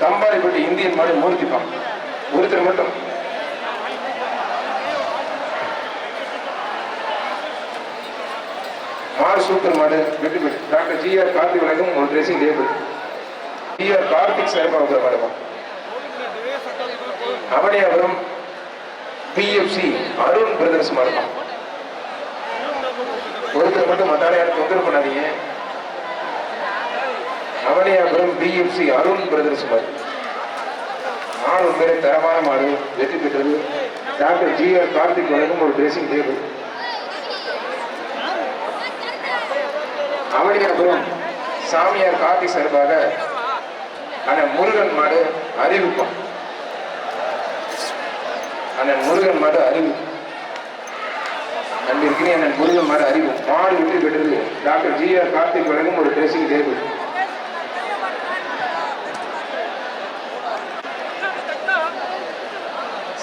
தம்பாரிப்பட்டி Indian மாடு மூர்த்திப்பான் ஒருத்தர் மட்டும். ஆறு சூப்பர் மாடு வெற்றி பெற்று. டாக்டர் ஜி ஆர் கார்த்திக் வழங்கும் ஒரு dressing table G R Karthik சார்பாக உள்ள மாடுமா Avaniyapuram B F C Arun brothers மாடுமா ஒருத்தர் மட்டும் மத்தாலே யாரும் தொந்தரவு பண்ணாதீங்க. அவனியாபுரம் பிஎஃப்சி அருண் பிரதர்ஸ் மாதிரி மாடு உண்மையிலே தரமான மாடு வெற்றி பெற்றது. டாக்டர் ஜி ஆர் கார்த்திக் வழங்கும் ஒரு ட்ரெஸ்ஸிங் டேபிள் அவனியாபுரம் சாமியார் கார்த்திக் சார்பாக அண்ணன் முருகன் மாடு அறிவிப்போம் அண்ணன் முருகன் மாடு அறிவு. நம்பியிருக்கிறேன் அண்ணன் முருகன் மாடு அறிவு. மாடு வெற்றி பெற்றது. டாக்டர் ஜி ஆர் கார்த்திக் வழங்கும் ஒரு ட்ரெஸ்ஸிங் டேபிள்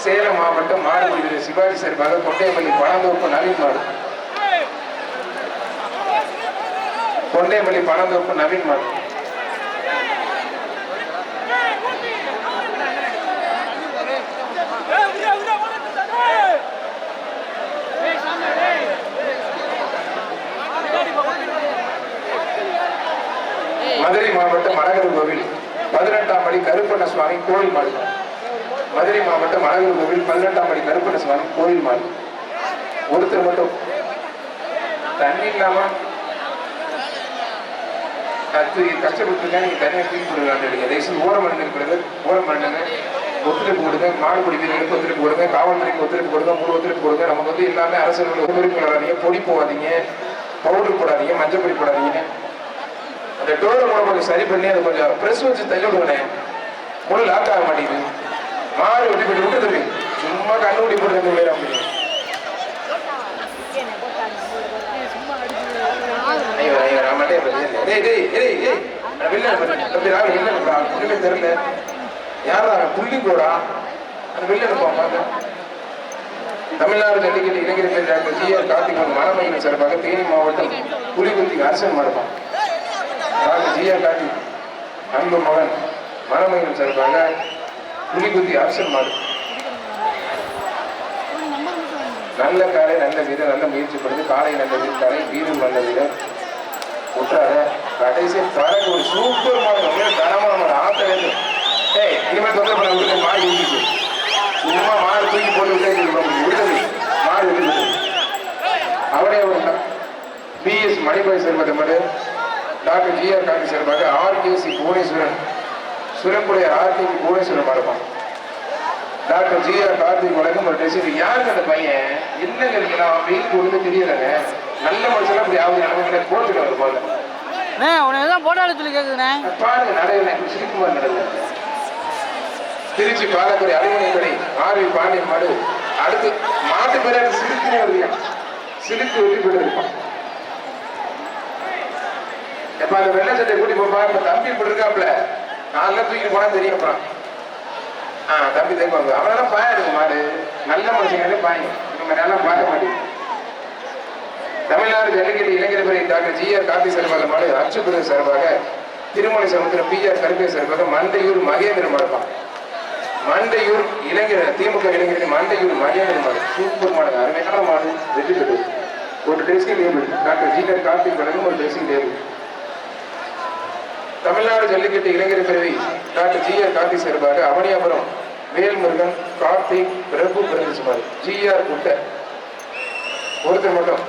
சேலம் மாவட்டம் மாடுபிடி சிவாஜி சார்பாக கொண்டையமல்லி பணந்தோப்பு நவீன் மாடு கொண்டையமல்லி பணந்தோப்பு நவீன் மாடு மதுரை மாவட்டம் அழகர் கோவில். பதினெட்டாம் படி கருப்பண்ண சுவாமி கோவில் மாடு மதுரை மாவட்டம் அழகர் கோவில் பதினெட்டாம் படி கருப்பண்ண சுவாமி கோயில் மாறி ஒருத்தர் மட்டும். தண்ணி இல்லாம கத்து கஷ்டப்பட்டுருங்க நீங்க தனியாக தூக்கி போடுங்க தயவுசெய்து ஓரம் பண்ணுங்க கொடுங்க ஓரம் பண்ணுங்க ஒத்துழைப்பு கொடுங்க. மாடு வீரர்களுக்கு ஒத்துழைப்பு கொடுங்க. காவல்துறைக்கு ஒத்துழைப்பு கொடுங்க. மூணு ஒத்துழைப்பு கொடுங்க. நமக்கு வந்து எல்லாமே அரசுகள் உரிமை போடாதீங்க பொடி போகாதீங்க பவுடர் போடாதீங்க. மஞ்சள் பொடி போடாதீங்க. அந்த டோரை மூலம் கொஞ்சம் சரி பண்ணி அதை கொஞ்சம் ப்ரெஸ் வச்சு தள்ளி விடுங்கண்ணே முழு லாக் ஆக மாட்டேங்குது. மாடு விட்டு போட்டு விட்டுது சும்மா கண்ணுக்குடி போட்டு வேற அப்படி ஐயோ டேய் நான் தெரியல. யாரா புள்ளி போடா? அந்த வெளில அனுப்புவான் தமிழ்நாடு ஜல்லிக்கட்டு இளைஞர்கள் டாக்டர் ஜி ஆர் கார்த்திகன் மனமையின் சார்பாக தேனி மாவட்டம் புலிகுத்தி அரசன் மரபம் டாக்டர் ஜி ஆர் கார்த்திக் அன்பு மகன் மனமையின் சார்பாக புலி குத்தி அரசன் மாடு. நல்ல காலை நல்ல வீரர் நல்ல முயற்சி பண்ணுது காலை நல்ல வீரர் காலை வீரம் நல்ல வீரர். விட்டுறாத கடைசி தரக்கு ஒரு சூப்பர் மாடு ரொம்ப தரமான மாடு ஆத்தலேருந்து ஏய் இனிமேல் தொந்தரவு பண்ண விட்டு மாடு ஊட்டிச்சு சும்மா மாடு தூக்கி போட்டு விட்டு விடுதலை மாடு விடுதலை அவரே ஒரு பிஎஸ் மணிபாய் சேர்மத்தை மட்டும் டாக்டர் ஜிஆர் காந்தி சார்பாக ஆர்கேசி புவனேஸ்வரன். சுரப்புடைய ஆர்கேசி புவனேஸ்வரன் மரபம் டாக்டர் ஜிஆர் கார்த்திக் வழங்கும் ஒரு டெசிட் யாருக்கு அந்த பையன்? என்னங்க இருக்கு நான் வெயில் கொடுத்து தெரியலங்க. நல்ல மனுஷனா இப்படி ஆகுது நமக்கு போட்டுட்டு வந்து போல. உன்னை தான் போட்டோ எடுத்து சொல்லி கேட்குதுண்ணே பாருங்க நடையில சிரிக்குமார் நடந்தது திருச்சி பாலக்குடி அலுவலகப்படி ஆர்வி பாண்டியன் மாடு. அடுத்து மாட்டு பேர் எனக்கு சிலுக்குனே வருவியா சிலுக்கு பெற்று இருப்பான் எப்ப அந்த வெள்ளை சட்டை கூட்டி போப்பா இப்ப தம்பி இப்படி இருக்காப்ல. நான்லாம் தூக்கி போனா தெரியும் அப்புறம். ஆ தம்பி தெரியுமாங்க அவனெல்லாம் பாயா இருக்கு மாடு. நல்ல மனுஷங்களே பாயும் இவங்க நல்லா பார்க்க மாட்டேங்குது தமிழ்நாடு ஜல்லிக்கட்டு இளைஞர் பிரிவு டாக்டர் ஜி ஆர் கார்த்தி சார்பாக மாடு அச்சுப்பிரதேச சார்பாக திருமலை சமுத்திரம் பி ஆர் கருப்பே சார்பாக மண்டையூர் மகேந்திரன் மாடுப்பான் மண்டையூர் இளைஞர் திமுக இளைஞர்கள் மண்டையூர் மகேந்திரன் மாடு. சூப்பர் மாடு அருமையான மாடு. வெற்றி பெற்று ஒரு dressing table doctor G R Karthik வழங்கும் ஒரு ட்ரெஸ்ஸிங் டேபிள் தமிழ்நாடு ஜல்லிக்கட்டு இளைஞர் பிரிவை டாக்டர் ஜி ஆர் கார்த்தி சார்பாக அவனியாபுரம் வேல்முருகன் கார்த்திக் பிரபு பிரதிசுமார் ஜி ஆர் குட்டை ஒருத்தர் மட்டும்.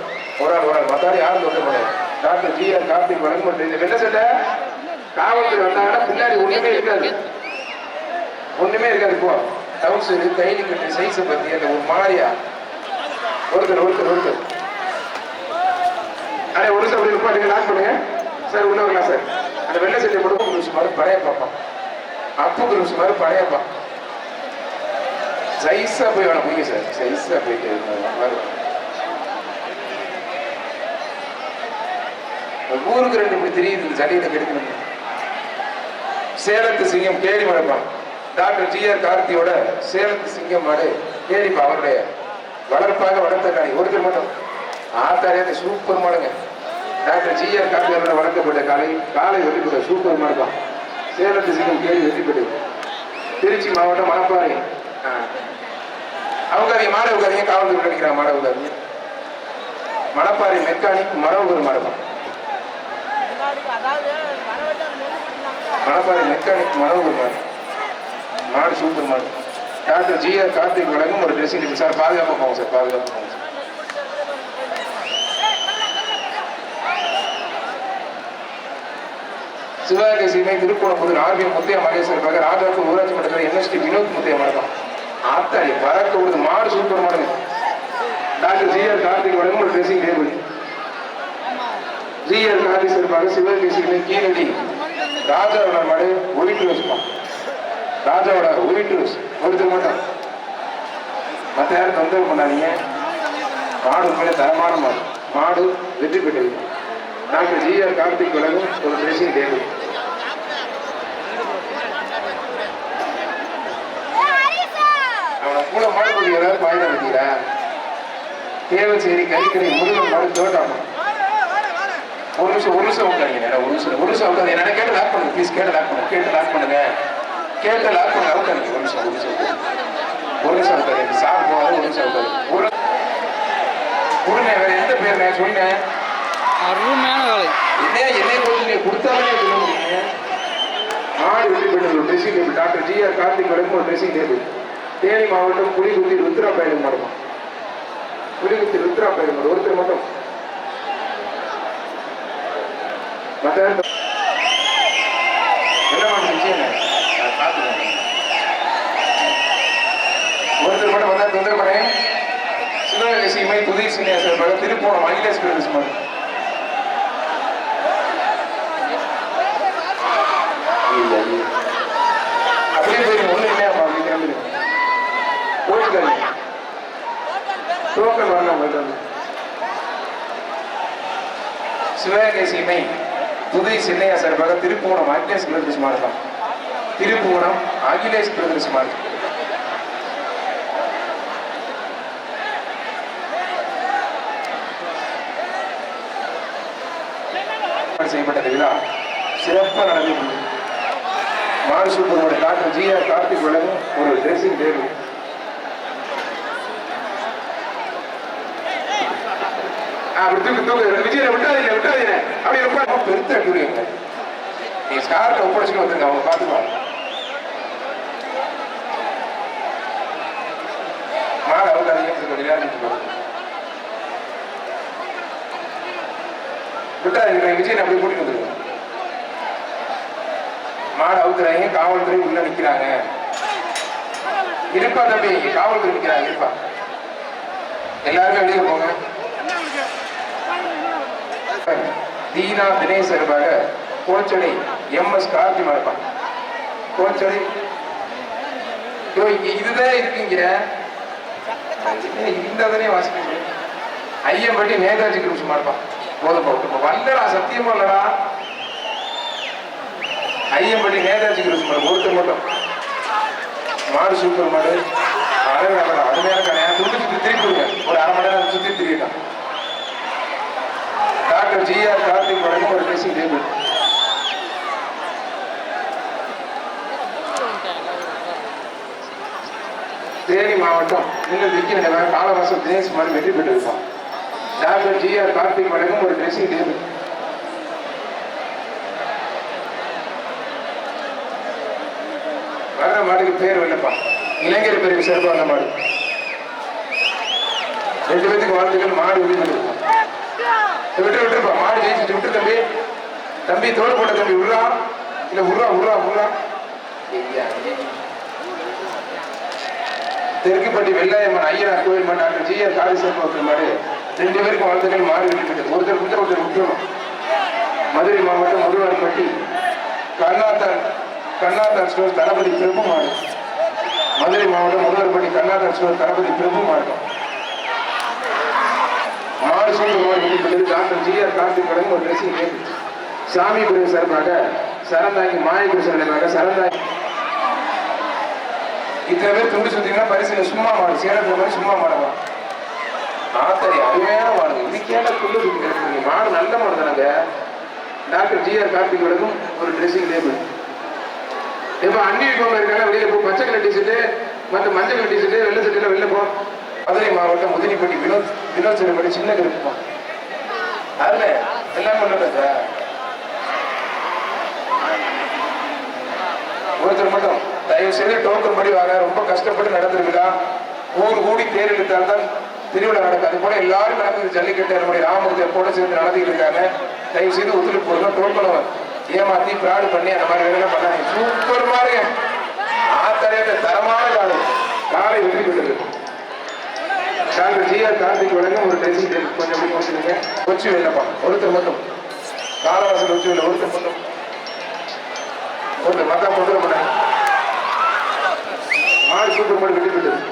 ஒரு ஆள் ஒரு ஆள். மத்தாரு யாரும் ஒருத்தர் மட்டும்? டாக்டர் ஜி ஆர் கார்த்திக் வழங்க மாட்டேன் என்ன சட்டை? காவல்துறை வந்தாங்கன்னா பின்னாடி ஒண்ணுமே இருக்காது. ஒண்ணுமே இருக்காது. இப்போ டவுன்ஸ் கைலி கட்டு சைஸை பத்தி அந்த ஒரு மாதிரியா? ஒருத்தர் ஒருத்தர் ஒருத்தர். அடே ஒரு சார் அப்படி நிப்பாட்டுங்க லாக் பண்ணுங்க. சார் உள்ள வரலாம் சார். அந்த வெள்ளை சட்டை போட்டு குருசு மாதிரி பழைய பார்ப்பான் அப்பு குருசு மாதிரி பழையப்பா சைஸா போய் வேணும் புரியுங்க சார். சைஸா போயிட்டு மாதிரி ஊருக்கு ரெண்டு இப்படி தெரியுது இந்த சட்டையில கெடுக்கணும் சேலத்து சிங்கம் கேலி மழைப்பான் டாக்டர் ஜி ஆர் கார்த்தியோட சேலத்து சிங்கம் மாடு கேலிப்பா அவருடைய வளர்ப்பாக வளர்த்த காணி ஒருத்தர் மட்டும். ஆத்தாரியாத சூப்பர் மாடுங்க. டாக்டர் ஜிஆர் ஆர் வழங்கப்பட்ட வளர்க்கப்பட்ட காலை காலை வெளிப்பட்ட சூப்பர் மாடுதான் சேலத்து சிங்கம் கேள்வி வெற்றி பெற்று திருச்சி மாவட்டம் மணப்பாறை. ஆ. அவங்க மாட உட்காரிங்க காவல்துறை கிடைக்கிறாங்க மாட உட்காரிங்க மணப்பாறை மெக்கானிக் மரபுகள் மரபம் மணப்பாறை மெக்கானிக் மரபுகள் மாடு மாடு சூப்பர் மாடு. டாக்டர் ஜிஆர் கார்த்திக் வழங்கும் ஒரு ட்ரெஸ்ஸிங் சார் பாதுகாப்பாக போங்க சார் பாதுகாப்பாக போங்க சிவகங்கை சீமை திருப்பூணம்புதூர் ஆர்பி முத்தைய மகேஸ்வர் பகர் ராஜாப்பூர் ஊராட்சி மன்றத்தில் என்எஸ்டி வினோத் முத்தைய மடம் ஆத்தாடி பறக்க விடுது மாடு சூப்பர் மாடு டாக்டர் ஜிஆர் கார்த்திக் உடம்பு ட்ரெஸ்ஸிங் டேபிள் ஜிஆர் கார்த்திக் சார்பாக சிவகங்கை சீமை கீழடி ராஜாவோட மாடு ஒயிட் ரோஸ்மா ராஜாவோட ஒயிட் ரோஸ். ஒருத்தர் மட்டும். மற்ற யாரும் தொந்தரவு பண்ணாதீங்க. மாடு உண்மையிலே தரமான மாடு. மாடு வெற்றி பெற்றது. டாக்டர் ஜிஆர் கார்த்திக் வழங்கும் ஒரு ட்ரெஸ்ஸிங் டேபிள் அவனை கூட மாடு போட்டு தேவச்சேரி கறிக்கடை முருகன் மாடு தோட்டாமா ஒரு நிமிஷம் ஒரு நிமிஷம் உட்காருங்க. ஒரு நிமிஷம் ஒரு நிமிஷம் உட்காந்து என்ன கேட்டு லாக் பண்ணுங்க ப்ளீஸ் கேட்டு லாக் பண்ணுங்க கேட்டு லாக் பண்ணுங்க. கேட்டு லாக் பண்ணுங்க உட்காருங்க ஒரு நிமிஷம் ஒரு நிமிஷம் ஒரு நிமிஷம் உட்காருங்க. சார் ஒரு நிமிஷம் உட்காருங்க. ஒரு கொடுங்க வேற எந்த பேர் நான் சொன்னேன்? அருமையான வேலை. என்னை கொஞ்சம் கொடுத்தாலே சொல்ல வெற்றி பெற்றது ஒரு dressing table doctor G R Karthik வழங்கும் ஒரு ட்ரெஸ்ஸிங் டேபிள் தேனி மாவட்டம் புலிகுத்தி ருத்ரா பயணம் மாடுமா புலிகுத்தி ருத்ரா பயணம் ஒருத்தர் மட்டும். மற்ற என்ன மாடு விஷயம்? ஒருத்தர் மட்டும் வந்தா தொந்தரவு பண்ணேன். சிவகங்கை சீமை புதிய சீனியாசர் மகன் திருப்போணம் அகிலேஷ் பிரதேசம் மாதிரி இல்ல, இல்ல. அப்படியே போய் ஒண்ணு இல்லையாப்பா அப்படி கிளம்பிடு போட்டுக்காங்க டோக்கன் வரலாம் போயிட்டு சிவகங்கை சீமை புதிய சின்னையா சார்பாக திருப்புவனம் அகிலேஷ் பிரதர்ஸ் மார்க்கம் திருப்புவனம் அகிலேஷ் பிரதர்ஸ் மார்க்கம் ஏற்பாடு விழா சிறப்பாக நடந்தது மாடு சூப்பரோட டாக்டர் ஜி ஆர் கார்த்திக் வழங்கும் ஒரு ட்ரெஸ்ஸிங் டேபிள் அப்படி தூக்கு தூக்கு விஜய் விட்டாதீங்க விட்டாதீங்க. அப்படி ரொம்ப பெருத்த அடிக்கிறீங்க நீ ஸ்கார்ட்ட ஒப்படைச்சுட்டு வந்துருங்க அவங்க பார்த்துக்குவாங்க மாடு அவுக்காதீங்க விளையாடிட்டு போகிறோம் விட்டாதீங்க விஜய் அப்படியே கூட்டிட்டு வந்துருங்க. மாடு அவுக்குறாங்க காவல்துறை உள்ள நிக்கிறாங்க. இருப்பா தம்பி காவல்துறை நிக்கிறாங்க இருப்பா. எல்லாருமே வெளியே போங்க. தீனா தினேஷ் சார்பாக கோச்சடை எம் எஸ் கார்த்தி மரப்பா கோச்சடை ஐயோ, இங்க இதுதான் இருக்குங்க? இந்த தானே வாசிக்க ஐயம்பட்டி நேதாஜி குரூப்ஸ் மறப்பான் போதும் போட்டு சத்தியம் சத்தியமா இல்லடா. ஐயம்பட்டி நேதாஜி குரூப்ஸ் மாடு ஒருத்தர் மட்டும். மாடு சூப்பர் மாடு. அழகு அழகா அருமையான கடையா துண்டு சுத்தி திருப்பி ஒரு அரை மணி நேரம் சுத்தி திரியிட்டான் doctor G R Karthik Theni மாவட்டம் நீங்கள் விற்கிற காலவாசம் தினேஷ் மாதிரி வெற்றி பெற்றிருப்பான் டாக்டர் ஜி ஆர் கார்த்திக் வழங்கும் ஒரு ட்ரெஸ்ஸிங் டேபிள் வர்ற மாடுக்கு பேர் வேண்டப்பா இளைஞர் பிரிவு சிறப்பு வந்த மாடு. ரெண்டு பேத்துக்கு வாழ்த்துக்கள் மாடு விட்டு விட்டு விட்டுருப்பா மாடு ஜெயிச்சுட்டு விட்டு தம்பி. தம்பி தோடு போட்ட தம்பி உர்றா. இல்ல உர்றா உர்றா உர்றா. தெற்குப்பட்டி வெள்ளாயம்மன் ஐயனார் கோயில் மாடு டாக்டர் ஜி ஆர் காளிசேப்பா மாடு. ரெண்டு பேருக்கும் வாழ்த்துக்கள் மாறி விட்டு ஒருத்தர் கொடுத்த ஒருத்தர் விட்டுருணும் மதுரை மாவட்டம் முருகன்பட்டி கர்நாத்தன் கர்நாத்தன் ஸ்டோர் தளபதி பிரபு மாடு. மதுரை மாவட்டம் முருகன்பட்டி கர்நாத்தன் ஸ்டோர் தளபதி பிரபு மாடு. மாடு சூழ்நிலை மாடு வெளிப்படுது டாக்டர் ஜி ஆர் கார்த்திக் ஒரு ட்ரெஸ்ஸிங் டேபிள் சாமி குரு சார்பாக சரந்தாங்கி மாயகுரு சார்பாக சரந்தாங்கி இத்தனை பேர் துண்டு சுத்தீங்கன்னா பரிசு சும்மா மாடு சேரத்துல மாதிரி சும்மா மாடலாம் ஆத்தரி அருமையான மாடு இதுக்கேண்ட துண்டு சுத்தி கிடக்குறீங்க மாடு நல்ல மாடு தானங்க டாக்டர் ஜி ஆர் கார்த்திகோடக்கும் ஒரு ட்ரெஸ்ஸிங் டேபிள் இப்ப அன்யூனிஃபார்ம் இருக்காங்க வெளியில போ. பச்சை கலர் டிஷர்ட் மற்ற மஞ்சள் கலர் டிஷர்ட் வெள்ளை சட்டையில வெளில போ. மதுரை மாவட்டம் முதிரிப்பட்டி வினோத் வினோத் சிறுபடி சின்ன கிருப்போம் அதுல எல்லாம் பண்ணுறது சார் ஒருத்தர் மட்டும். தயவு செய்து டோக்கன் படி வாங்க. ரொம்ப கஷ்டப்பட்டு நடந்திருக்குதா? ஊர் கூடி தேர் இழுத்தால் தான் திருவிழா நடக்கும். அது போல எல்லாரும் நடந்தது ஜல்லிக்கட்டு நம்முடைய ராமூர்த்தி போட சேர்ந்து நடத்திட்டு இருக்காங்க. தயவு செய்து ஒத்துழைப்பு கொடுங்க. டோக்கன் ஏமாத்தி ஃப்ராடு பண்ணி அந்த மாதிரி வேலை பண்ணாங்க சூப்பர் பாருங்க ஆத்தரையிட்ட தரமான காலம் காலை வெற்றி பெற்றது. டாக்டர் ஜி ஆர் கார்த்திக் வழங்கும் ஒரு டெசிஷன் கொஞ்சம் எப்படி கொடுத்துருங்க கொச்சி வேலைப்பா. ஒருத்தர் மட்டும். காலவாசல் கொச்சி வேலை ஒருத்தர் மட்டும். ஒருத்தர் மத்தா கொண்டு மாட்டாங்க மாடு சூப்பர் மாடு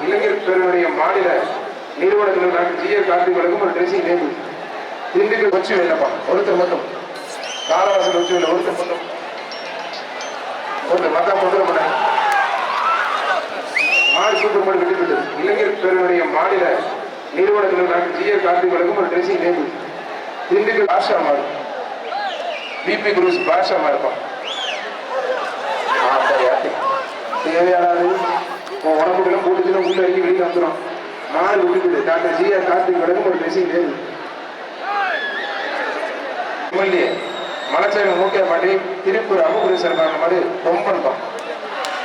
இளைஞர் பேருடைய மாநில நிறுவனத்தில் டாக்டர் ஜி ஆர் கார்த்திக் ஒரு ட்ரெஸ்ஸிங் டேபிள் திண்டுக்கல் வச்சு வெள்ளப்பா ஒருத்தர் மட்டும். காலவாசல் வச்சு வெள்ள ஒருத்தர் மட்டும். ஒருத்தர் மத்தா கொண்டு மாட்டாங்க மாடு சூப்பர் மாடு வெற்றி இளைஞர் பேருடைய மாநில நிறுவனத்தில் டாக்டர் ஜி ஆர் கார்த்திக் ஒரு ட்ரெஸ்ஸிங் டேபிள் திண்டுக்கல் பாஷா மாடு. பிபி குரூஸ் பாஷா மாடுப்பா. தேவையானது உன் உடம்புக்கெல்லாம் போட்டுச்சுன்னா உள்ள இறங்கி வெளியே வந்துடும் மாடு விட்டுக்குது டாக்டர் ஜி ஆர் கார்த்திக் வழங்கும் ஒரு ட்ரெஸ்ஸிங் டேபிள் எம்எல்ஏ மலச்சேரி மூக்கிய மாட்டி திருப்பூர் அமுகுரி மாதிரி மாடு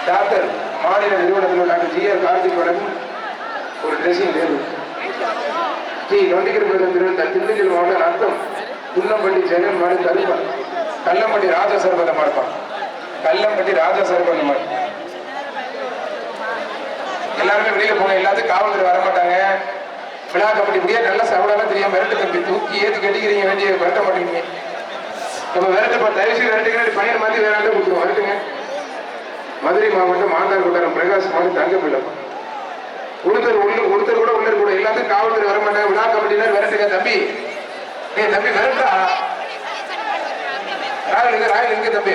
டாக்டர் மாநில நிறுவனத்தில் டாக்டர் ஜி ஆர் கார்த்திக் வழங்கும் ஒரு ட்ரெஸ்ஸிங் டேபிள் ஸ்ரீ நொண்டிகர் திண்டுக்கல் மாவட்டம் அர்த்தம் குன்னம்பட்டி ஜெகன் மாடு கருப்பன் கல்லம்பட்டி ராஜா சர்பத மாடுப்பான் கல்லம்பட்டி ராஜா சர்பத மாதிரி. எல்லாருமே வெளியில போங்க எல்லாத்துக்கும் காவல்துறை வர மாட்டாங்க. விழா கபடி இப்படியே நல்ல சவடெல்லாம் தெரியாம விரட்டு தம்பி தூக்கி ஏத்தி கட்டிக்கிறீங்க வேண்டிய விரட்ட மாட்டேங்க. நம்ம விரட்டுப்பா தயவு செய்து விரட்டுங்க பையன் மாதிரி வேற ஆண்டு கொடுத்துருவோம் விரட்டுங்க. மதுரை மாவட்டம் மாந்தார் கொட்டாரம் பிரகாஷ் மாடு தங்கப்பிள்ளப்பா ஒருத்தர் உள்ள ஒருத்தர் கூட உள்ள கூட எல்லாத்துக்கும் காவல்துறை வர மாட்டாங்க. விழா கமிட்டினர் விரட்டுங்க தம்பி. ஏ தம்பி விரட்டா ராயல் எங்க ராயல் எங்க தம்பி?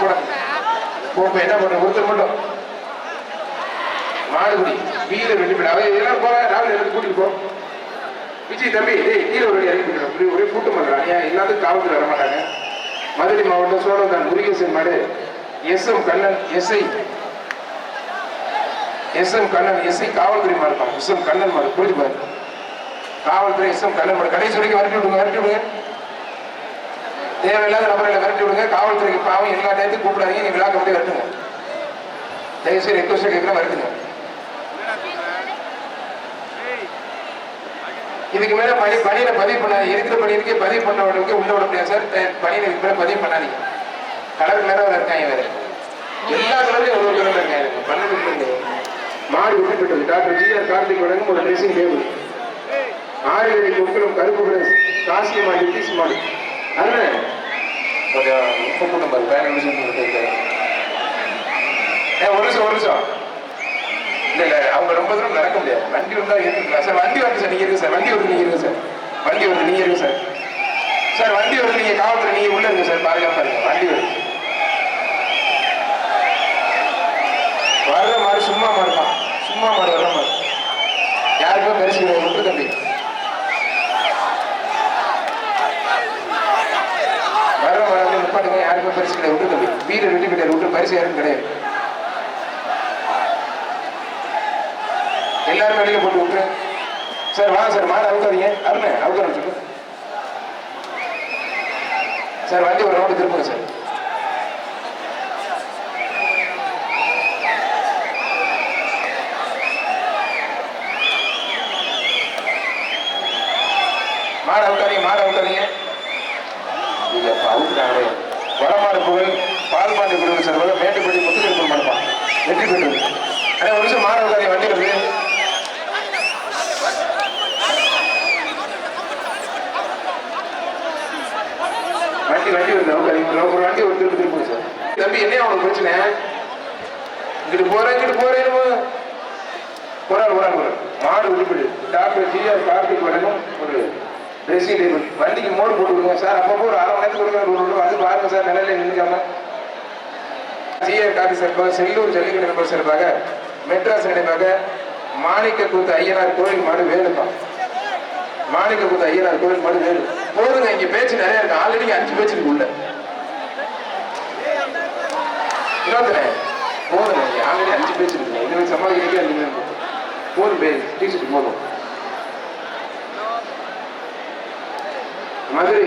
போடா, என்ன பண்ற ஒருத்தர் மட்டும் மாடுகுடி வீர வெள்ளிப்பிட அவன் எல்லாம் போற ராகுல் எல்லாத்தையும் கூட்டிட்டு போ விஜய் தம்பி டேய் கீழே ஒரு வழி இறக்கி ஒரே- ஒரே கூட்டம் பண்றான் ஏன் எல்லாத்துக்கும் காவல்துறை வர மாட்டாங்க மதுரை மாவட்டம் சோழவந்தான் முருகேசன் மாடு S M Kannan SI S M Kannan SI காவல்துறை மாடு எஸ் எம் கண்ணன் மாடு புரிஞ்சு பாரு காவல்துறை எஸ் எம் கண்ணன் மாடு கடைசி வரைக்கும் விரட்டி விடுங்க விரட்டி விடுங்க. தேவையில்லாத நபர்களை விரட்டி விடுங்க. காவல்துறைக்கு பாவம் எல்லா நேரத்தையும் கூப்பிடாதீங்க. நீ விழாக்க கமிட்டி வரட்டுங்க. தயவுசெய்து ரெக்வஸ்ட் கேட்கலாம் வரட்டுங்க இதுக்கு மேல பணி பணியில பதிவு பண்ண இருக்கிற பணியிருக்கே பதிவு பண்ணவங்களுக்கு உள்ள விட முடியாது சார். பணியில இதுக்கு மேல பதிவு பண்ணாதீங்க. கலர் கலராக இருக்காங்க வேற. எல்லா கலர்லயும் ஒரு ஒரு கலர்ல இருக்காங்க பண்ணது மாடு விட்டுட்டு டாக்டர் ஜி ஆர் கார்த்திக் வழங்கும் ஒரு ட்ரெஸ்ஸிங் டேபிள் ஆறுகளை பொருட்களும் கருப்பு கலர் காஸ்ட்லி மாடு. நிதிஷ் அதனால கொஞ்சம் உப்பு நம்பர் பேன் நிமிஷம் ஏ ஒரு நிமிஷம் ஒரு நிமிஷம். இல்லை இல்லை அவங்க ரொம்ப தூரம் நடக்க முடியாது. வண்டி வந்தா ஏத்துக்கலாம் சார் வண்டி வருது சார் நீங்க இருக்கு சார் வண்டி வருது நீங்கள் இருக்கு சார். வண்டி வருது நீங்கள் இருக்கு சார். சார் வண்டி வருது நீங்கள் காவல்துறை நீங்கள் உள்ளே இருங்க சார் பாதுகாப்பா இருங்க வண்டி வருது. வர்ற மாதிரி சும்மா மாறுதான் சும்மா மாறு வர்ற மாதிரி. யாருக்குமே பரிசு கிடையாது விட்டு தம்பி வர்ற பாருங்க நிப்பாட்டுங்க யாருக்குமே பரிசு கிடையாது. விட்டு தம்பி வீடு வெட்டி போயிட்டாரு. விட்டு பரிசு யாரும் கிடையாது. எல்லாரும் வெளியில போட்டு விட்டு சார் வாங்க சார். மாடு அவுக்காதீங்க அருண் அவுக்க வச்சுக்கோ சார் வண்டி ஒரு ரவுண்டு திரும்புங்க சார். மாடு அவுக்காதீங்க மாடு அவுக்காதீங்க இல்லப்பா அவுக்குறாங்களே வடமாடு புகழ் பால் பாண்டி குழுவில் சார்பாக மேட்டுப்பட்டி முத்துக்கருப்பன் மடப்பான் வெற்றி பெற்று ஆனால் ஒரு நிமிஷம் மாடு அவுக்காதீங்க வண்டி வருது. வண்டி வண்டி வருது ஒரு வண்டி ஒரு திருப்பி திருப்பி சார். தம்பி என்ன அவனுக்கு பிரச்சனை? இங்கிட்டு போறேன் இங்கிட்டு போறேன் போறாரு போறாரு போறாரு. மாடு உருப்பிடு. டாக்டர் ஜிஆர் கார்த்திக் வழங்கும் ஒரு ட்ரெஸ்ஸிங் டேபிள் வண்டிக்கு மோடு போட்டு கொடுங்க. சார் அப்பப்போ ஒரு அரை மணி நேரத்துக்கு ஒரு ஒரு வந்து பாருங்க சார் நிலையில நின்றுக்காம ஜிஆர் கார்த்திக் சார்பாக செல்லூர் ஜல்லிக்கட்டு நம்பர் சார்பாக மெட்ராஸ் நினைவாக மாணிக்க கூத்து ஐயனார் கோயில் மாடு வேணுப்பா மாணிக்க கூத்து ஐயனார் கோயில் மாடு வேணும். போதுங்க இங்க பேச்சு நிறைய இருக்கு. ஆல்ரெடி அஞ்சு பேச்சு இருக்கு உள்ள. இன்னொருத்தனே போதுங்க ஆல்ரெடி அஞ்சு பேச்சு இருக்கு. இது சமாளிக்கிறதுக்கே அஞ்சு பேர் போதும் போதும் டீச்சர் போதும் மதுரை.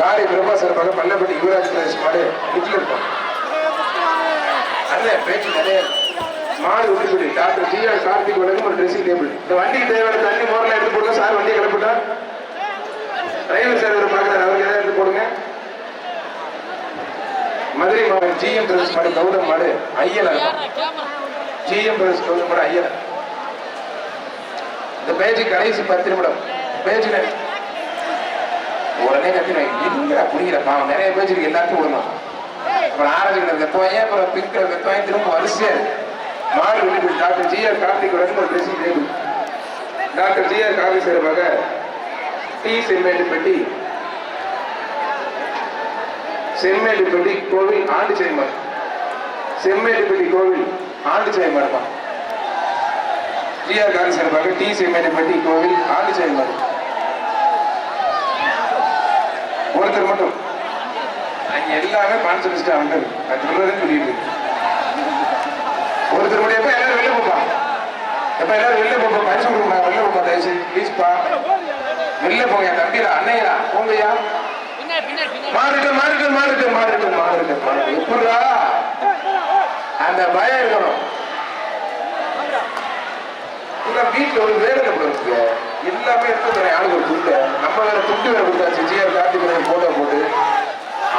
காரை பிரபாசர் பக்கம் பள்ளப்பட்டி யுவராஜ் பிரதேஷ் மாடு வீட்டில் இருப்பாங்க அல்ல பேச்சு நிறைய. மாடு உறுப்பிடி டாக்டர் ஜி ஆர் கார்த்திக் வழங்கும் ஒரு ட்ரெஸ்ஸிங் டேபிள் இந்த வண்டிக்கு தேவையான தண்ணி மோரில் எடுத்து போடுங்க. சார் வண்டியை கிளப்பிட்டா? டிரைவர் சார் ஒரு பார்க்குறாரு. அவருக்கு எதாவது எடுத்து போடுங்க. மதுரை மாவட்டம் ஜிஎம் பிரதேஷ் மாடு கௌதம் மாடு ஐயலா இருக்கும் ஜிஎம் பிரதேஷ் கௌதம் மாடு ஐயலா இந்த பேஜ் கடைசி பத்து நிமிடம். பேஜ் உடனே கத்திடுவேன் இல்லைடா புரியல பாவம். நிறைய பேஜ் இருக்கு எல்லாத்தையும் விடணும் அப்புறம் ஆரஞ்சு கலர் கத்துவாங்க அப்புறம் பிங்க் கலர் கத்துவாங்க திரும்ப வரிசையா இருக்கு. மாடு விட்டு டாக்டர் ஜிஆர் கார்த்திக் உடன் ஒரு dressing table doctor G R Karthik சார்பாக டி செம்மேட்டு பெட்டி. செம்மேட்டுப்பட்டி கோவில் ஆண்டு செய்மன் செம்மேட்டுப்பட்டி கோவில் ஆண்டு செய்மன் ஜிஆர் கார்த்திக் சார்பாக டி செம்மேட்டுப்பட்டி கோவில் ஆண்டு செய்மன் ஒருத்தர் மட்டும். அங்க எல்லாமே கான்சன்ட்ரேட் வந்தது நான் சொல்றதுன்னு சொல்லிட்டு ஒருத்தர் கூட எப்ப எல்லாரும் வெளில போப்பா? எப்ப எல்லாரும் வெளில போப்பா? பரிசு கொடுங்க வெளில போப்பா தயவுசு ப்ளீஸ்ப்பா வெளில போங்க என் தம்பியா அண்ணையா போங்கய்யா. மாறுட்டு மாறுட்டு மாறுட்டு மாறுட்டு மாறுட்டு மாறுட்டு எப்படா அந்த பயம் இருக்கணும். இல்ல வீட்டுல ஒரு வேலை போல எல்லாமே எடுத்து தரேன் ஆளுக்கு ஒரு துண்டு நம்ம வேற துண்டு வேற கொடுத்தாச்சு. ஜிஆர் கார்த்திக் போட்டோ போட்டு.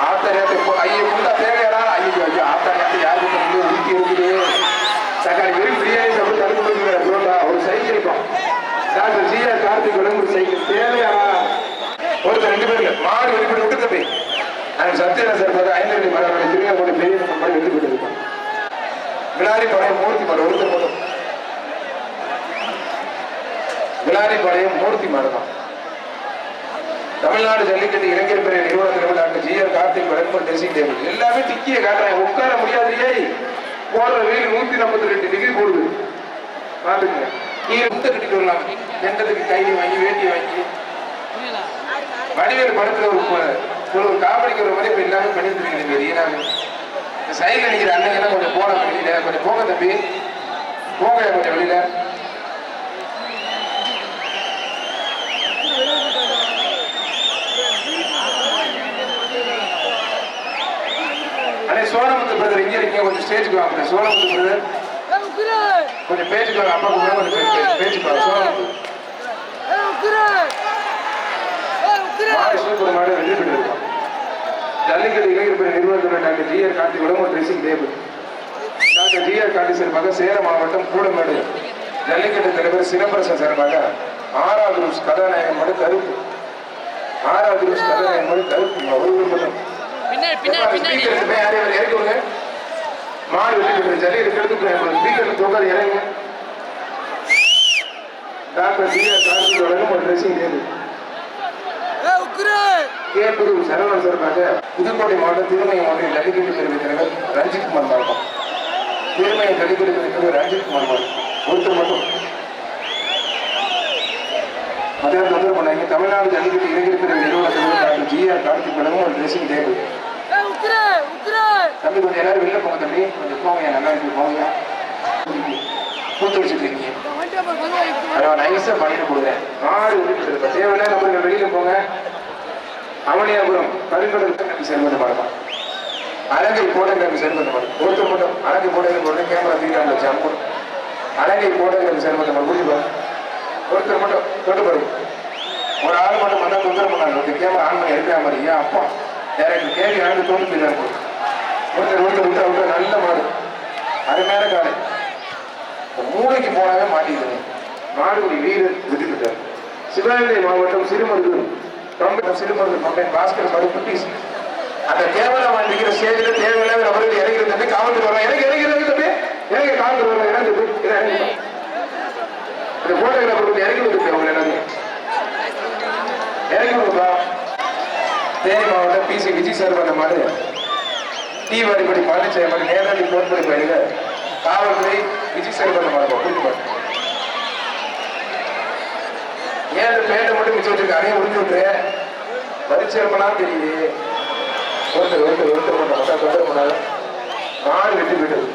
ஆத்தா நேரத்தை ஐயோ ஃபுல்லா தேவையாடா? ஐயோ ஐயோ ஆத்தா நேரத்தை யாருக்கு துண்டு ஊற்றி இருக்குது? தக்காளி வெறும் பிரியாணி சாப்பிட்டு தடுப்பு கொடுக்குற புரோட்டா ஒரு சைக்கிள் இருக்கும் டாக்டர் ஜிஆர் கார்த்திக் ஒரு சைக்கிள். தேவையாடா? ஒருத்தர் ரெண்டு பேர்ல மாடு வெளிப்பட்டு விட்டு தம்பி அந்த சத்யனா சார் பார்த்து ஐநூறு மரம் திருவிழா போட்டு பெரிய மாதிரி வெளிப்பட்டு இருப்பான் வினாடி பழைய மூர்த்தி மாடு ஒருத்தர் மட்டும் விளாரிப்பாளையம் மூர்த்தி மாடுதான் தமிழ்நாடு ஜல்லிக்கட்டு இளைஞர் பிரிவு நிறுவனத்தில் டாக்டர் ஜி ஆர் கார்த்திக் வழங்கும் ட்ரெஸ்ஸிங் டேபிள் எல்லாமே டிக்கிய காட்டுறாங்க உட்கார முடியாது ஏய். போடுற வெயில் நூத்தி நாற்பத்தி ரெண்டு டிகிரி போடுது. பாத்துங்க கீழே முத்த கட்டிட்டு வரலாம் எண்டத்துக்கு கை வாங்கி வேட்டி வாங்கி. வடிவேல் படத்துல ஒரு ஒரு காமெடிக்கு மாதிரி இப்ப எல்லாமே பண்ணிட்டு இருக்கீங்க ஏன்னா இந்த சைக்கிள் அடிக்கிற அண்ணன் கொஞ்சம் போன வெளியில. கொஞ்சம் போக தம்பி. போங்க கொஞ்சம் வெளியில அண்ணே சோனமுத்து இருக்கீங்க கொஞ்சம் ஸ்டேஜுக்கு வாங்க. சோனமுத்து பிரதர் கொஞ்சம் பேச்சுக்கு வாங்க அப்பா கூட கொஞ்சம் பேச்சுக்கு வாங்க சூப்பர் மாடு பெற்றிருக்கோம் ஜல்லிக்கட்டு இளைஞர் நிறுவனத்துடன் டாக்டர் ஜி ஆர் கார்த்திக் உடம்பு dressing table doctor G R Karthik சார்பாக சேலம் மாவட்டம் கூடமேடு. ஜல்லிக்கட்டு தலைவர் சிலம்பரசன் சார்பாக ஆறாவது ரூஸ் கதாநாயகன் மடு கருப்பு. ஆறாவது ரூஸ் கதாநாயகன் மடு கருப்பு. ஒரு மட்டும் பின்னாடி பின்னாடி பின்னாடி. யாரையும் இறக்கி விடுங்க மாடு வெட்டி பெற்ற ஜல்லி எடுத்து ஸ்பீக்கர் தூக்காது இறங்குங்க டாக்டர் ஆர் கார்த்திக் வழங்கும் ஒரு ட்ரெஸ்ஸிங் டேபிள் கேப்புது சரவணன் சார்பாக புதுக்கோட்டை மாவட்டம் திருமயம் மாவட்டம் ஜல்லிக்கட்டு பிரிவு தலைவர் ரஞ்சித் குமார் மாவட்டம். திருமயம் ஜல்லிக்கட்டு பிரிவு தலைவர் ரஞ்சித் குமார் மாவட்டம். ஒருத்தர் மட்டும். தொந்தரவு பண்ணாங்க தமிழ்நாடு ஜல்லிக்கட்டு இளைஞர் பிரிவு டாக்டர் ஜி ஆர் கார்த்திக் வழங்கும் ஒரு ட்ரெஸ்ஸிங் டேபிள் தம்பி கொஞ்சம் எல்லாரும் வெளில போங்க தம்பி. கொஞ்சம் போங்க என் நல்லா இருக்கு போங்க. கூத்து வச்சுட்டு இருக்கீங்க அதான் நைஸா பண்ணிட்டு கொடுங்க மாடு விட்டுட்டு இருக்க நம்ம வெளியில போங்க. அவனியாபுரம் கருங்கடல் கல்வி செல்வந்த மாடலாம் அலங்கை கோட்டைகளுக்கு செல்வந்த மாடம் ஒருத்தர் மட்டும் அலங்கை கோட்டைகள் போட்டு கேமரா தீராண்டு வச்சு அம்மு அலங்கை கோட்டைகளுக்கு செல்வந்த மாடம் கூட்டி ஒருத்தர் மட்டும் தொட்டு பாருங்க. ஒரு ஆள் மட்டும் வந்தா தொந்தரவு பண்ணாங்க இந்த கேமரா ஆன் பண்ணி எடுக்கிற மாதிரி. ஏன் அப்பா? டேரக்ட் கேள்வி ஆண்டு தோண்டு போயிடாங்க ஒருத்தர் ஒருத்தர் விட்டா விட்டா நல்ல மாடு. அருமையான காலை மூளைக்கு போனாவே மாட்டிடுது மாடுபடி வீரர் வெற்றி சிவகங்கை மாவட்டம் சிறுமருதூர் கம்பெனி சிறுமருதூர் கம்பெனி பாஸ்கர் மறு குட்டீஸ். அந்த கேவலம் இருக்கிற ஸ்டேஜில் தேவையில்லாத நபர்கள் இறங்கிறது தம்பி காவல்துறை வர எனக்கு இறங்கிறது தம்பி. எனக்கு காவல்துறை வர இறங்குது இதை இறங்குங்க. இந்த போட்டோகிராஃபருக்கு இறங்கி விட்டு அவங்க எனக்கு இறங்கி. விடுப்பா தேனி மாவட்டம் பி சி விஜய் சார் பண்ண மாதிரி டி வரிபடி பழனிசாமி நேரடி போர்ப்படி பயில காவல்துறை விஜய் சார் பண்ண மாதிரி கூட்டி பாரு ஏன் மட்டும் மிச்சம் வச்சிருக்காங்க முடிஞ்சு விட்டுரு. பரிச்சயமெல்லாம் தெரியுது. ஒருத்தர் ஒருத்தர் ஒருத்தர் பண்ண மட்டும் தொந்தரவு பண்ணாத மாடு வெட்டி விட்டது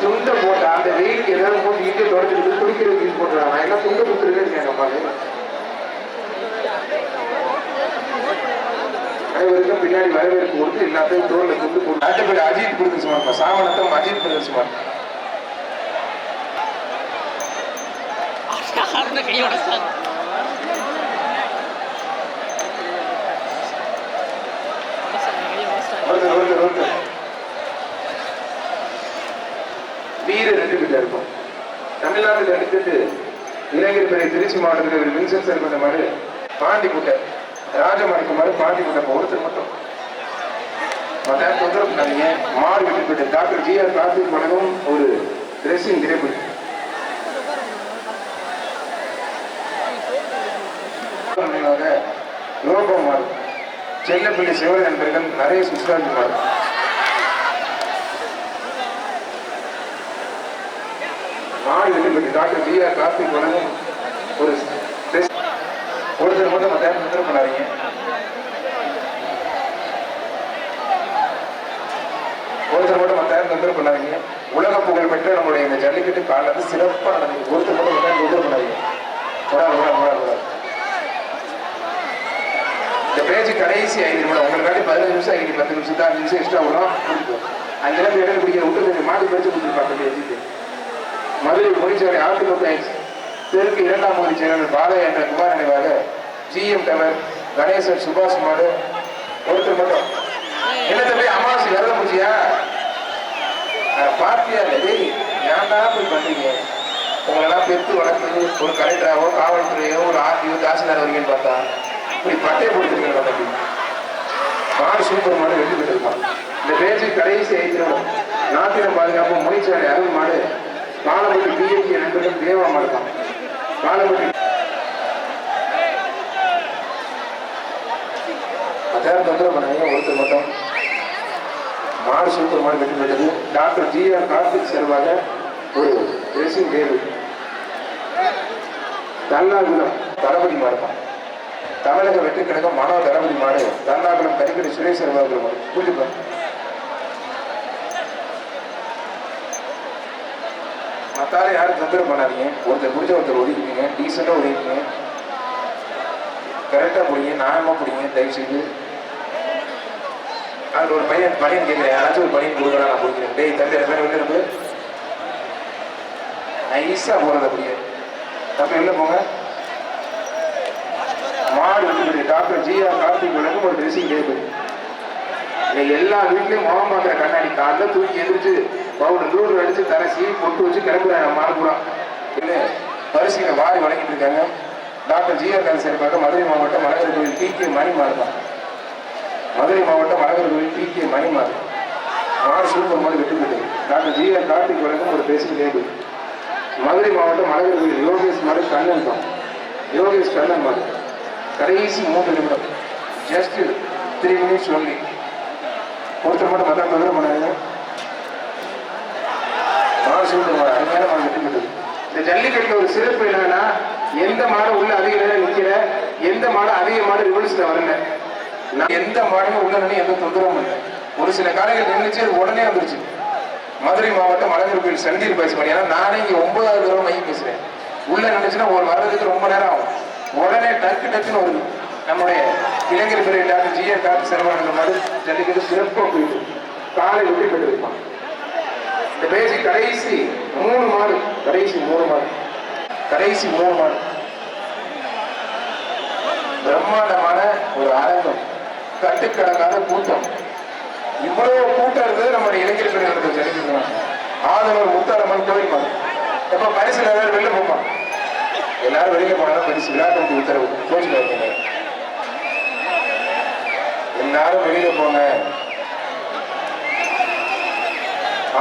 துண்டை போட்டா அந்த வெயிலுக்கு ஏதாவது போட்டு இங்கே தொடச்சிட்டு குடிக்கிறதுக்கு யூஸ் பண்றாங்க நான் எல்லாம் துண்டை கொடுத்துருக்கேன் இருக்கேன் அம்மாவே அனைவருக்கும் பின்னாடி வரவேற்பு கொடுத்து எல்லாத்தையும் தோல்ல துண்டு போட்டு அடுத்தபடி அஜித் பிரதேசமா சாமனத்தம் அஜித் பிரதேசமா ஒருத்தர் ஒருத்தர் ஒருத்தர் வீரர் ரெண்டு பேர் இருக்கும். தமிழ்நாட்டில் எடுத்துட்டு இளைஞர் பெரிய திருச்சி மாவட்டத்தில் ஒரு வின்சென்ட் சார் கொண்ட மாடு பாண்டி குட்டை. ராஜமாணிக்க மாடு பாண்டி குட்டை ஒருத்தர் மட்டும். மற்ற தொந்தரவு பண்ணாதீங்க. மாடு விட்டு போயிட்டு டாக்டர் ஜி ஆர் கார்த்திக் வழங்கும் ஒரு ட்ரெஸ்ஸிங் திரைப்படம் நினைவாக செல்லப்பள்ளி சிவர நண்பர்கள் நிறைய சுற்றுலாஜி மாடு. மாடு வெளிப்பட்டு டாக்டர் ஜி ஆர் கார்த்திக் வழங்கும் ஒரு dress. ஒருத்தர் மட்டும் மற்ற தொந்தரவு பண்ணாதீங்க ஒருத்தர் மட்டும் மற்ற தொந்தரவு பண்ணாதீங்க உலக புகழ் பெற்ற நம்மளுடைய இந்த ஜல்லிக்கட்டு காலில் சிறப்பாக நடந்தது ஒருத்தர் மட்டும் மற்ற தொந்தரவு பண்ணாதீங்க. விடாது விடாது விடாது விடாது இந்த பேஜ் கடைசி ஐந்து நிமிடம். உங்களுக்காண்டி பதினஞ்சு நிமிஷம் ஆகிட்டு பத்து நிமிஷம் தான் நிமிஷம் எக்ஸ்ட்ரா விடலாம் அஞ்சு நிமிஷம் இடம் பிடிக்கிற விட்டு கொஞ்சம் மாடு பேச்சு கொடுத்துருப்பாங்க பேசிட்டு மதுரை பொறிச்சாலை ஆட்டுமுட்டை தெற்கு இரண்டாம் பகுதி செயலாளர் பாலையா என்ற குமார் நினைவாக ஜிஎம் டவர் கணேசன் சுபாஷ் மாடு ஒருத்தர் மட்டும். என்ன தம்பி அமாவாசை விரதம் முடிச்சியா? பார்ட்டியா இல்லை டேய் ஏன்டா போய் பண்ணுறீங்க உங்களெல்லாம் பெற்று வளர்த்து ஒரு கலெக்டராகவோ காவல்துறையோ ஒரு ஆர்டிஓ தாசில்தார் வரீங்கன்னு பார்த்தா இப்படி பட்டையை கொடுத்துருக்கீங்க தம்பி? மாடு சூப்பர் மாடு வெற்றி பெற்றிருக்கான் இந்த பேச்சு கடைசி ஐத்திரம் நாட்டின பாதுகாப்பு முனிச்சாலை அருள் மாடு. பாலப்பட்டி பிஎஸ்சி நண்பர்கள் தேவா மாடு தான் பாலப்பட்டி அதான் தொந்தரவு பண்ணாங்க ஒருத்தர் மட்டும். மாடு சுத்தமாக மாடு வெற்றி டாக்டர் ஜி ஆர் கார்த்திக் சார்பாக ஒரு ட்ரெஸ்ஸிங் டேபிள் தல்லாகுளம் தளபதி மாடு தான். தமிழக வெற்றி கழகம் மனோ தளபதி மாடு. தல்லாகுளம் கரிக்கடி சுரேஷ் அவர்கள் மாடு. கூட்டிப்பா மத்தால யாரும் தொந்தரவு பண்ணாதீங்க. ஒருத்தர் பிடிச்ச ஒருத்தர் ஒதுக்கிங்க டீசெண்டாக ஒதுக்கிங்க கரெக்டாக பிடிங்க. நியாயமாக பிடிங்க. தயவு செய்து அதில் ஒரு பையன் பையன் கேட்குறேன் யாராச்சும் ஒரு பையன் கொடுக்குறா நான் கொடுக்குறேன். டேய் தம்பி ரெண்டு பேரும் வெளில இருக்கு. நைஸாக போகிறது அப்படியே. தம்பி வெளில போங்க. மாடு வந்து டாக்டர் ஜி கார்த்திக் வழங்கும் ஒரு ட்ரெஸ்ஸிங் டேபிள் எல்லா வீட்லயும் முகம் பார்க்குற கண்ணாடி. காலைல தூக்கி எதிர்த்து பவுடர் நூறு அடிச்சு தலை சீவி பொட்டு வச்சு கிளம்புறாங்க. மாறுபுறம் இல்லை பரிசுகளை வாரி வழங்கிட்டு இருக்காங்க. Doctor G R R Gandhi Madurai மாவட்டம் மலகர் கோவில் டி கே மணி மாறுதான் மதுரை மாவட்டம் அழகர்கோவில் டி கே மணிமார் மாடு மாடு வெட்டுப்பட்டு வெற்றி பெற்றது. டாக்டர் ஜி ஆர் கார்த்திக் வழங்கும் ஒரு ட்ரெஸ்ஸிங் டேபிள் மதுரை மாவட்டம் அழகர்கோவில் யோகேஷ் மாடு கண்ணன் தான். யோகேஷ் கண்ணன் மாடு கடைசி மூன்று நிமிடம். ஜஸ்ட் த்ரீ மினிட்ஸ் ஒன்லி ஒருத்தர் மட்டும் மதம் தொந்தரவு பண்ணாங்க மாடு சூப்பர் அருமையான மாடு இந்த ஜல்லிக்கட்டு ஒரு சிறப்பு என்னன்னா எந்த மாடு உள்ள அதிக நேரம் நிக்கிற எந்த மாடு அதிக மாடு ரிவல்ஸ்ல வரல. நான் எந்த மாடுமே உள்ள நின்று எந்த தொந்தரவும் இல்லை. ஒரு சில காலையில் நின்றுச்சு அது உடனே வந்துருச்சு. மதுரை மாவட்டம் மலைஞர் கோயில் செந்தீர் பேசுவேன் ஏன்னா நானே இங்கே ஒன்பதாவது தடவை மையம் பேசுகிறேன் உள்ள நினைச்சுன்னா ஒரு வர்றதுக்கு ரொம்ப நேரம் ஆகும். உடனே டக்கு டக்குன்னு வருது. நம்முடைய இளைஞர் பிறகு டாக்டர் ஜி ஆர் கார்த்தி மாதிரி ஜல்லிக்கட்டு சிறப்பாக போயிட்டு காலை வெற்றி கட்டிருப்பான் இந்த பேசி கடைசி மூணு மாடு கடைசி மூணு மாடு கடைசி மூணு மாடு. பிரம்மாண்டமான ஒரு அரங்கம். கட்டுக்கடங்காத கூட்டம். இவ்வளவு கூட்டம் இருந்தது நம்முடைய இளைஞர்களுக்கு பிரிவு ஆதவர் முத்தாரம்மன் கோயில் மாதிரி. எப்ப பரிசு எல்லாரும் வெளில போப்பான் எல்லாரும் வெளியில போனாலும் பரிசு விழா கமிட்டி உத்தரவு. கோச்சில் இருக்கீங்க எல்லாரும் வெளியில போங்க.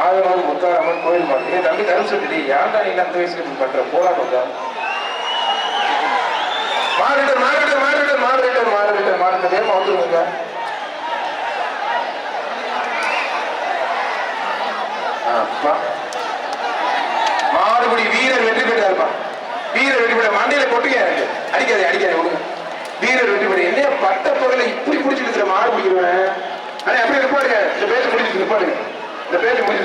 ஆதவர் முத்தாரம்மன் கோயில் மாதிரி. தம்பி தரும் சொல்லிட்டு தான் நீங்க அந்த வயசுல பண்ற? போடா கொஞ்சம் மாறிட்டு மாறிட்டு மாறிட்டு மாறிட்டு மாறிட்டு மாறிட்டு. வேகமா வந்துருங்க மாறுபடி வீரர் வெற்றி பெற்றாருப்பா. வீரர் வெற்றி பெற்ற மண்டையில கொட்டுங்க எனக்கு. அடிக்காதே அடிக்காதே விடுங்க வீரர் வெற்றி பெற்ற என்ன பட்ட பகல இப்படி குடிச்சிட்டு மாடு பிடிக்கிறவன் ஆனா எப்படி நிப்பாடுங்க இந்த பேச்சு முடிச்சு நிப்பாடுங்க இந்த பேச்சு முடிச்சு